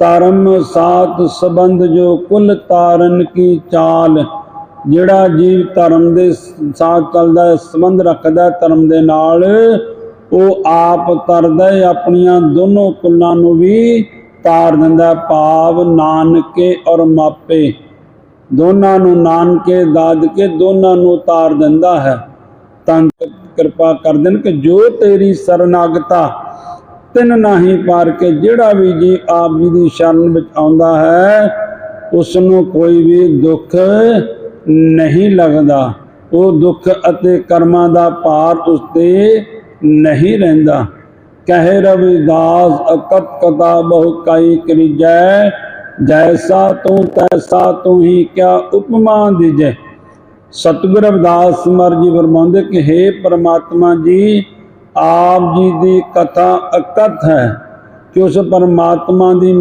ਧਰਮ ਸਾਥ ਸੰਬੰਧ ਜੋ ਕੁਲ ਤਾਰਨ ਕੀ ਚਾਲ, ਜਿਹੜਾ ਜੀਵ ਧਰਮ ਦੇ ਸਾਥ ਚੱਲਦਾ ਸੰਬੰਧ ਰੱਖਦਾ ਧਰਮ ਦੇ ਨਾਲ, ਉਹ ਆਪ ਤਰਦਾ ਹੈ, ਆਪਣੀਆਂ ਦੋਨੋਂ ਕੁੱਲਾਂ ਨੂੰ ਵੀ ਤਾਰ ਦਿੰਦਾ ਭਾਵ ਨਾਨਕੇ ਔਰ ਮਾਪੇ। ਦੋਨਾਂ ਨੂੰ ਨਾਨਕੇ, ਦਾਦਕੇ ਦੋਨਾਂ ਨੂੰ ਉਤਾਰ ਦਿੰਦਾ ਹੈ। ਤਾਂ ਕਿਰਪਾ ਕਰ ਦੇਣ ਕਿ ਜੋ ਤੇਰੀ ਸਰਨਾਗਤਾ ਤਿੰਨ ਨਾਹੀ ਪਾਰ ਕੇ ਜਿਹੜਾ ਵੀ ਜੀ ਆਪ ਜੀ ਦੀ ਸ਼ਰਨ ਵਿੱਚ ਆਉਂਦਾ ਹੈ ਉਸ ਨੂੰ ਕੋਈ ਵੀ ਦੁੱਖ ਨਹੀਂ ਲੱਗਦਾ। ਉਹ ਦੁੱਖ ਅਤੇ ਕਰਮਾਂ ਦਾ ਭਾਰ ਉਸ ਤੇ ਨਹੀਂ ਰਹਿੰਦਾ। ਕਹੇ ਰਵਿਦਾਸ, ਅਕਤ ਕਤਾ ਬਹੁ ਕਾਈ ਕਰੀਜੈ, ਜੈਸਾ ਤੂੰ ਤੈਸਾ ਤੂੰ ਹੀ ਕਿਆ ਉਪਮਾ ਦੀਜੈ। ਸਤਿਗੁਰ ਰਵਿਦਾਸ ਮਰਜ਼ੀ ਜੀ ਫਰਮਾਉਂਦੇ ਕਿ हे ਪ੍ਰਮਾਤਮਾ ਜੀ ਆਪ ਜੀ ਦੀ ਕਥਾ ਅਕਥ ਹੈ ਕਿ ਉਸ ਪਰਮਾਤਮਾ ਦੀ